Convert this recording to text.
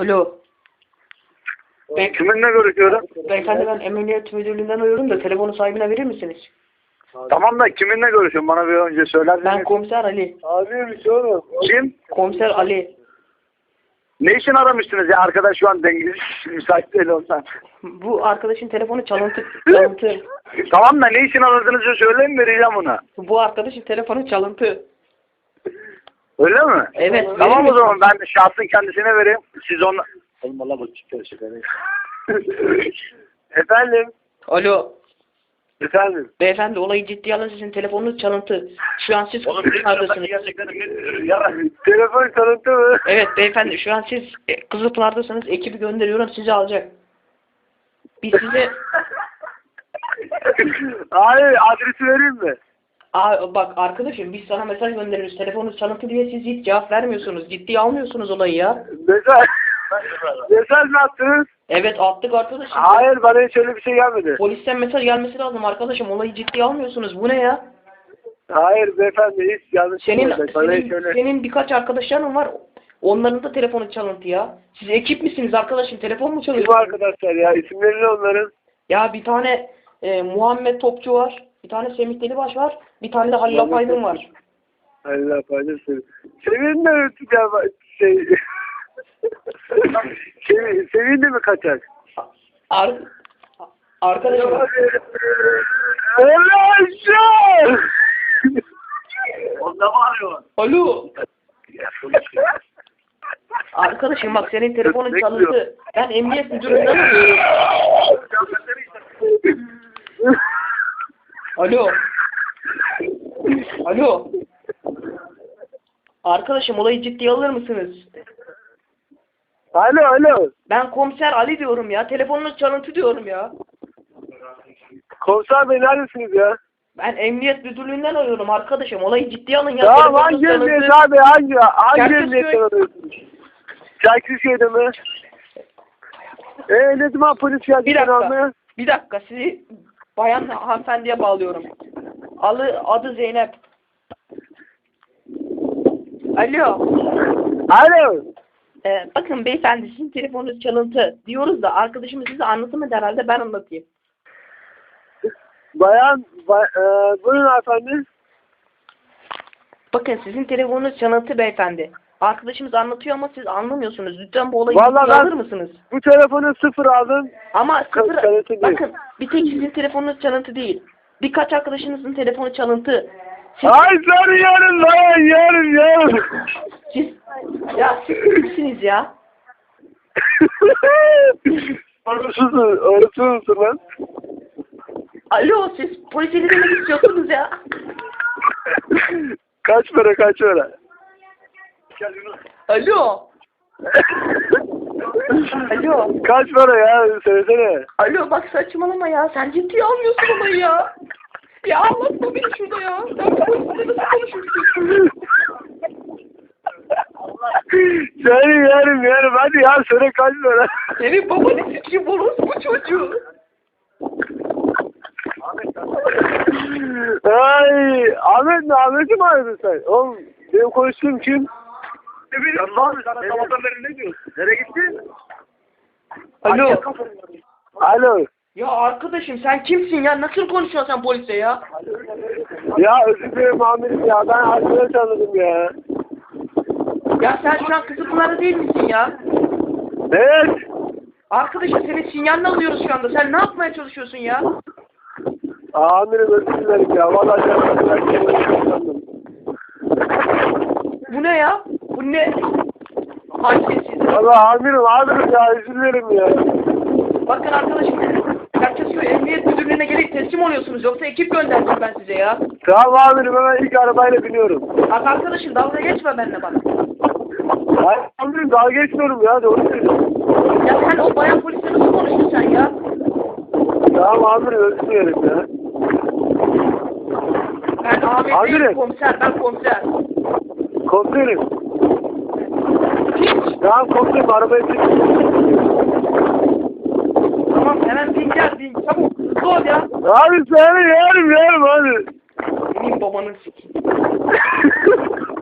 Alo. Be Kiminle görüşüyorum? beyefendi ben emniyet müdürlüğünden arıyorum da telefonu sahibine verir misiniz? Tamam da kiminle görüşüyorum? Bana bir önce söyler Ben misin? komiser Ali. Abiymiş oğlum. Kim? Komiser Ali. Ne için aramıştınız ya? Arkadaş şu an dengesiz. Müsait değil ondan. Bu arkadaşın telefonu çalıntı. çalıntı. Tamam da ne için aradığınızı söyleyin vereceğim ona. Bu arkadaşın telefonu çalıntı. Öyle mi? Evet. Tamam o zaman ben şahsın kendisine vereyim. Siz ona... Oğlum valla bak çıkıyor. Efendim? Alo. Efendim? Beyefendi olayı ciddiye alın sizin telefonunuz çalıntı. Şu an siz Kızılpınar'dasınız. gerçekten ya, telefon tanıntı mı? Evet beyefendi şu an siz e, Kızılpınar'dasınız. Ekibi gönderiyorum sizi alacak. Biz size Hayır adresi vereyim mi? Aa, bak arkadaşım biz sana mesaj gönderiyoruz. Telefonunuz çalıntı diye siz hiç cevap vermiyorsunuz. Ciddiye almıyorsunuz olayı ya. Mesaj. Mesaj mı attınız? Evet attık arkadaşım. Hayır bana hiç öyle bir şey gelmedi. Polisten mesaj gelmesi lazım arkadaşım. Olayı ciddiye almıyorsunuz. Bu ne ya? Hayır beyefendi hiç yanlış Senin olmadı. Bana hiç senin, öyle... senin birkaç arkadaşların var. Onların da telefonu çalıntı ya. Siz ekip misiniz arkadaşım? Telefon mu Kim çalıyorsunuz? arkadaşlar ya? İsimleri ne onların? Ya bir tane e, Muhammed Topçu var. Bir tane Semih Delibaş var. Bir tane de Halil Apaydın var. Allah paylaşsın. Sevin de ya şey... Sevin, sevin de mi kaçak? Ar arkadaşım Allah Onda bağırıyor. Alo. Arkadaşım bak senin telefonun çalıntı. Ben emniyet müdüründen arıyorum. Alo. Alo. Arkadaşım olayı ciddiye alır mısınız? Alo alo. Ben komiser Ali diyorum ya. Telefonunuz çalıntı diyorum ya. Komiser bey neredesiniz ya? Ben emniyet müdürlüğünden arıyorum arkadaşım. Olayı ciddiye alın ya. Tamam Telefonunuz hangi çalıntı. emniyet abi hangi hangi Çerkezköy. emniyetten arıyorsunuz? Çerkezköy'de mi? Eee ne zaman polis geldi Bir seni dakika. almaya? Bir dakika sizi bayan hanımefendiye bağlıyorum. Alı adı Zeynep. Alo. Alo. Ee, bakın beyefendi sizin telefonunuz çalıntı diyoruz da arkadaşımız size anlatamadı herhalde ben anlatayım. Bayan, bay, e, buyurun efendim. Bakın sizin telefonunuz çalıntı beyefendi. Arkadaşımız anlatıyor ama siz anlamıyorsunuz. Lütfen bu olayı Vallahi ben- alır mısınız? Bu telefonu sıfır aldım. Ama sıfır, çalıntı değil. bakın bir tek sizin telefonunuz çalıntı değil. Birkaç arkadaşınızın telefonu çalıntı. Siz, Ay seni yarın lan yarın yarın. siz, ya siz kimsiniz ya? Orası mısın lan? Alo siz polis eline mi istiyorsunuz ya? kaç para kaç para? Alo. Alo. kaç para ya söylesene. Alo bak saçmalama ya. Sen ciddiye almıyorsun olayı ya. Ya anlatma beni şurada ya. Sen polisle nasıl konuşuyorsun? Seni yerim yerim hadi ya söyle kaç para. Senin babanı sikeyim orospu çocuğu. Ay Ahmet mi Ahmet'i mi aradın sen? Oğlum benim konuştuğum kim? Lan sana sabahtan beri ne diyorsun? Nereye gittin? Alo. Alo. Ya arkadaşım sen kimsin ya? Nasıl konuşuyorsun sen polise ya? Ya özür dilerim amirim ya ben arkadaş anladım ya. Ya sen şu an Kızılpınar'da değil misin ya? Evet. Arkadaşım senin sinyalini alıyoruz şu anda. Sen ne yapmaya çalışıyorsun ya? Amirim özür dilerim ya. Vallahi ben kendimi. Bu ne ya? Bu ne? Vallahi amirim amirim ya özür dilerim ya. Bakın arkadaşım, Çerkezköy Emniyet Müdürlüğü'ne gelip teslim oluyorsunuz. Yoksa ekip göndereceğim ben size ya. Tamam amirim hemen ilk arabayla biniyorum. Bak arkadaşım dalga geçme benimle bak. Hayır amirim daha geçmiyorum ya doğru söylüyorsun. Ya sen o bayan polisle nasıl konuştun sen ya? Tamam amirim özür dilerim ya. Ben Ahmet Amirim. değilim komiser, ben komiser. Komiserim. Tamam komiserim arabaya çek. Tamam hemen bin gel bin. Çabuk hızlı ol ya. Abi seni yerim yerim hadi. Senin babanın sikeyim.